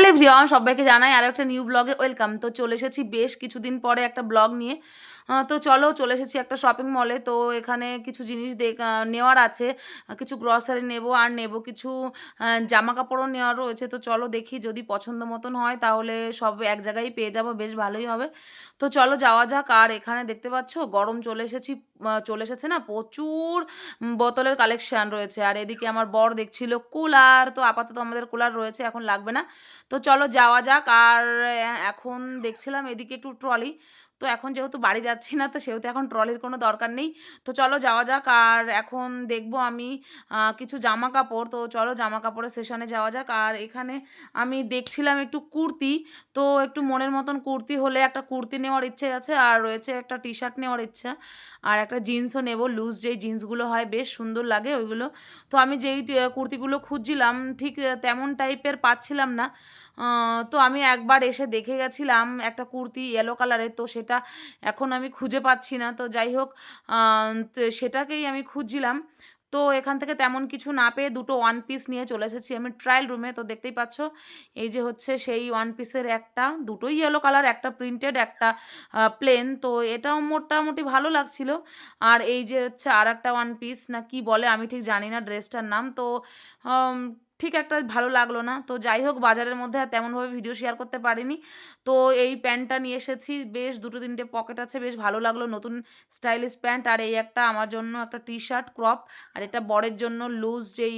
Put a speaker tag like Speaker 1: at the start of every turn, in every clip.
Speaker 1: Hello everyone, সবাইকে জানাই আর একটা নিউ ব্লগে ওয়েলকাম। তো চলে এসেছি বেশ কিছুদিন পরে একটা ব্লগ নিয়ে। তো চলো, চলে এসেছি একটা শপিং মলে তো এখানে কিছু জিনিস নেওয়ার আছে। কিছু গ্রসারি নেব আর নেব কিছু জামা কাপড়ও নেওয়ার রয়েছে। তো চলো দেখি, যদি পছন্দ মতন হয় তাহলে সব এক জায়গায় পেয়ে যাব, বেশ ভালোই হবে। তো চলো যাওয়া যাক। আর এখানে দেখতে পাচ্ছ, গরম চলে এসেছি চলে এসেছে না? প্রচুর বোতলের কালেকশান রয়েছে। আর এদিকে আমার বর দেখছিল কুলার তো আপাতত আমাদের কুলার রয়েছে, এখন লাগবে না। তো চলো যাওয়া যাক। আর এখন দেখছিলাম এদিকে একটু ট্রলি তো এখন যেহেতু বাড়ি যাচ্ছি না, তো সেহেতু এখন ট্রলির কোনো দরকার নেই। তো চলো যাওয়া যাক, আর এখন দেখব আমি কিছু জামা কাপড় তো চলো জামা কাপড়ের সেশনে যাওয়া যাক, আর এখানে আমি দেখছিলাম একটু কুর্তি। তো একটু মনের মতন কুর্তি হলে একটা কুর্তি নেওয়ার ইচ্ছে আছে, আর রয়েছে একটা টি শার্ট নেওয়ার ইচ্ছা। আর একটা জিন্সও নেব লুজ যেই জিন্সগুলো হয়, বেশ সুন্দর লাগে ওইগুলো। তো আমি যেই কুর্তিগুলো খুঁজছিলাম, ঠিক তেমন টাইপের পাচ্ছিলাম না। তো আমি একবার এসে দেখে গেছিলাম একটা কুর্তি ইয়েলো কালারের তো সেটা এখন আমি খুঁজে পাচ্ছি না। তো যাই হোক সেটাকেই আমি খুঁজছিলাম। তো এখান থেকে তেমন কিছু না পেয়ে দুটো ওয়ান পিস নিয়ে চলে এসেছি আমি ট্রায়াল রুমে তো দেখতেই পাচ্ছ, এই যে হচ্ছে সেই ওয়ান পিসের একটা, দুটোই ইয়েলো কালার একটা প্রিন্টেড একটা প্লেন তো এটাও মোটামুটি ভালো লাগছিল। আর এই যে হচ্ছে আর একটা ওয়ান পিস না কি বলে, আমি ঠিক জানি না ড্রেসটার নাম। তো ঠিক একটা ভালো লাগল না। তো যাই হোক, বাজারের মধ্যে আর তেমনভাবে ভিডিও শেয়ার করতে পারিনি। তো এই প্যান্টটা নিয়ে এসেছি, বেশ দুটো তিনটে পকেট আছে, বেশ ভালো লাগল। নতুন স্টাইলিশ প্যান্ট আর এই একটা আমার জন্য একটা টি শার্ট ক্রপ আর এটা বরের জন্য লুজ যেই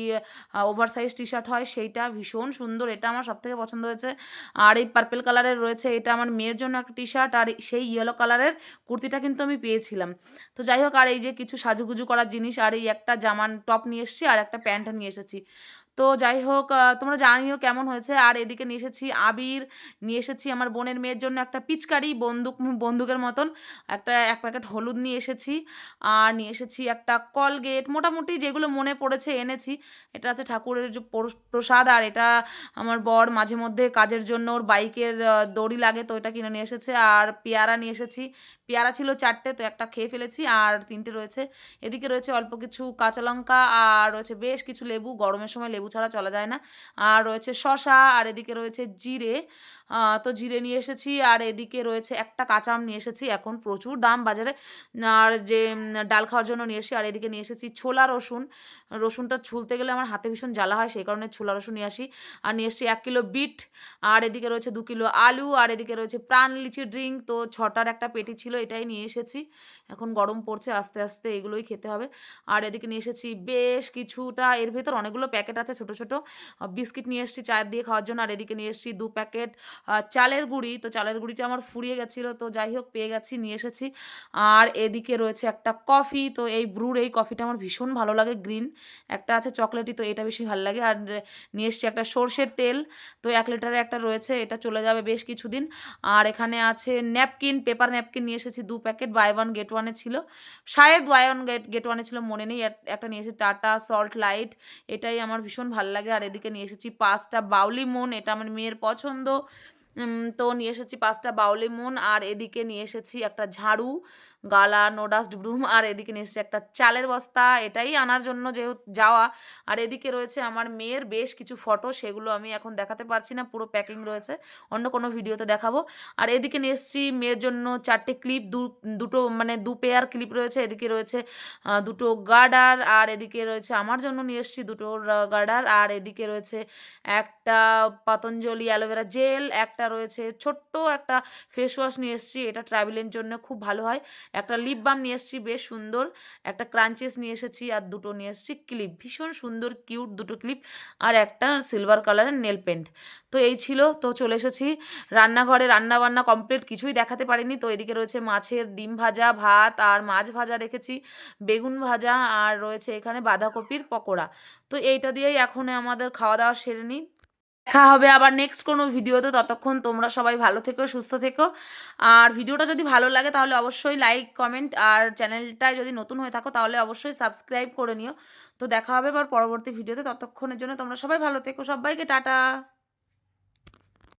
Speaker 1: ওভার সাইজ টি শার্ট হয়, সেইটা ভীষণ সুন্দর। এটা আমার সবথেকে পছন্দ হয়েছে। আর এই পার্পেল কালারের রয়েছে, এটা আমার মেয়ের জন্য একটা টি শার্ট আর সেই ইয়েলো কালারের কুর্তিটা কিন্তু আমি পেয়েছিলাম। তো যাই হোক, আর এই যে কিছু সাজুগুজু করার জিনিস, আর এই একটা জামান টপ নিয়ে এসেছি, আর একটা প্যান্ট নিয়ে এসেছি। তো যাই হোক তোমরা জানিও কেমন হয়েছে। আর এদিকে নিয়ে এসেছি আবির, নিয়ে এসেছি আমার বোনের মেয়ের জন্য একটা পিচকারি, বন্দুক, বন্দুকের মতন একটা এক প্যাকেট হলুদ নিয়ে এসেছি। আর নিয়ে এসেছি একটা কলগেট, মোটামুটি যেগুলো মনে পড়েছে এনেছি। এটা আছে ঠাকুরের যে পর- প্রসাদ, আর এটা আমার বর মাঝে মধ্যে কাজের জন্য ওর বাইকের দড়ি লাগে তো এটা কিনে নিয়ে এসেছে। আর পেয়ারা নিয়ে এসেছি। পেয়ারা ছিল চারটে, তো একটা খেয়ে ফেলেছি। আর তিনটে রয়েছে। এদিকে রয়েছে অল্প কিছু কাঁচা লঙ্কা, আর রয়েছে বেশ কিছু লেবু। গরমের সময় লেবু ছাড়া চলা যায় না। আর রয়েছে শশা আর এদিকে রয়েছে জিরে। তো জিরে নিয়ে এসেছি, আর এদিকে রয়েছে একটা কাঁচা আম নিয়ে এসেছি। এখন প্রচুর দাম বাজারে। আর যে ডাল খাওয়ার জন্য নিয়ে এসেছি, আর এদিকে নিয়ে এসেছি ছোলা রসুন। রসুনটা ছুলতে গেলে আমার হাতে ভীষণ জ্বালা হয়, সেই কারণে ছোলা রসুন নিয়ে আসি। আর নিয়ে এসেছি এক কিলো বিট, আর এদিকে রয়েছে দু কিলো আলু, আর এদিকে রয়েছে প্রাণ লিচি ড্রিঙ্ক। তো ছটার একটা পেটি ছিল, এটাই নিয়ে এসেছি। এখন গরম পড়ছে, আস্তে আস্তে এগুলোই খেতে হবে। আর এদিকে নিয়ে এসেছি বেশ কিছুটা, এর ভেতর অনেকগুলো প্যাকেট আছে ছোট ছোট আহ, বিস্কিট নিয়ে এসেছি চায়ের দিয়ে খাওয়ার জন্য। আর এদিকে নিয়ে এসেছি দু প্যাকেট চালের গুঁড়ি। তো চালের গুঁড়িটা আমার ফুরিয়ে গেছিল তো যাই হোক পেয়ে গেছি নিয়ে এসেছি। আর এদিকে রয়েছে একটা কফি। তো এই ব্রুর এই কফিটা আমার ভীষণ ভালো লাগে গ্রিন। একটা আছে চকলেটি তো এটা বেশি ভালো লাগে। আর নিয়ে এসেছি একটা সর্ষের তেল। তো এক লিটারে একটা রয়েছে এটা চলে যাবে বেশ কিছুদিন। আর এখানে আছে ন্যাপকিন পেপার ন্যাপকিন নিয়ে এসেছি দু প্যাকেট। বাই ওয়ান গেট ওয়ানে ছিল। শায়দ বাই ওয়ান গেট গেট ওয়ানে ছিল মনে নেই। এক- একটা নিয়ে এসেছি টাটা সল্ট লাইট। এটাই আমার ভীষণ ভালো লাগে। আর এদিকে নিয়ে এসেছি পাঁচটা বাউলি মন, এটা আমার মেয়ের পছন্দ। তো নিয়ে এসেছি পাঁচটা বাউলি মন, আর এদিকে নিয়ে এসেছি একটা ঝাড়ু। গালা নো ডাস্ট ব্রুম আর এদিকে নিয়ে একটা চালের বস্তা, এটাই আনার জন্য যেহেতু যাওয়া। আর এদিকে রয়েছে আমার মেয়ের বেশ কিছু ফটো সেগুলো আমি এখন দেখাতে পারছি না, পুরো প্যাকিং রয়েছে। অন্য কোনো ভিডিওতে দেখাবো। আর এদিকে নিয়ে এসেছি মেয়ের জন্য চারটে ক্লিপ দু, দুটো মানে দু পেয়ার ক্লিপ রয়েছে। এদিকে রয়েছে দুটো গার্ডার আর এদিকে রয়েছে আমার জন্য নিয়ে এসেছি দুটো গার্ডার আর এদিকে রয়েছে একটা পতঞ্জলি অ্যালোভেরা জেল একটা রয়েছে ছোট্ট একটা ফেস ওয়াশ নিয়ে এসেছি। এটা ট্রাভেলের জন্য খুব ভালো হয়। একটা লিপ বাম নিয়ে এসেছি, বেশ সুন্দর। একটা ক্রাঞ্চেস নিয়ে এসেছি আর দুটো নিয়ে এসেছি ক্লিপ ভীষণ সুন্দর কিউট দুটো ক্লিপ আর একটা সিলভার কালারের নেল পেন্ট তো এই ছিল, তো চলে এসেছি। রান্নাঘরে রান্না বান্না কমপ্লিট কিছুই দেখাতে পারিনি। তো এদিকে রয়েছে মাছের ডিম ভাজা, ভাত আর মাছ ভাজা রেখেছি, বেগুন ভাজা আর রয়েছে এখানে বাঁধাকপির পকোড়া। তো এইটা দিয়েই এখন আমাদের খাওয়া দাওয়া সেরে নিই। দেখা হবে আবার নেক্সট কোনো ভিডিওতে। ততক্ষণ তোমরা সবাই ভালো থেকো, সুস্থ থেকো। আর ভিডিওটা যদি ভালো লাগে তাহলে অবশ্যই লাইক কমেন্ট আর চ্যানেলটায় যদি নতুন হয়ে থাকো তাহলে অবশ্যই সাবস্ক্রাইব করে নিও। তো দেখা হবে আবার পরবর্তী ভিডিওতে। ততক্ষণের জন্য তোমরা সবাই ভালো থেকো। সবাইকে টাটা।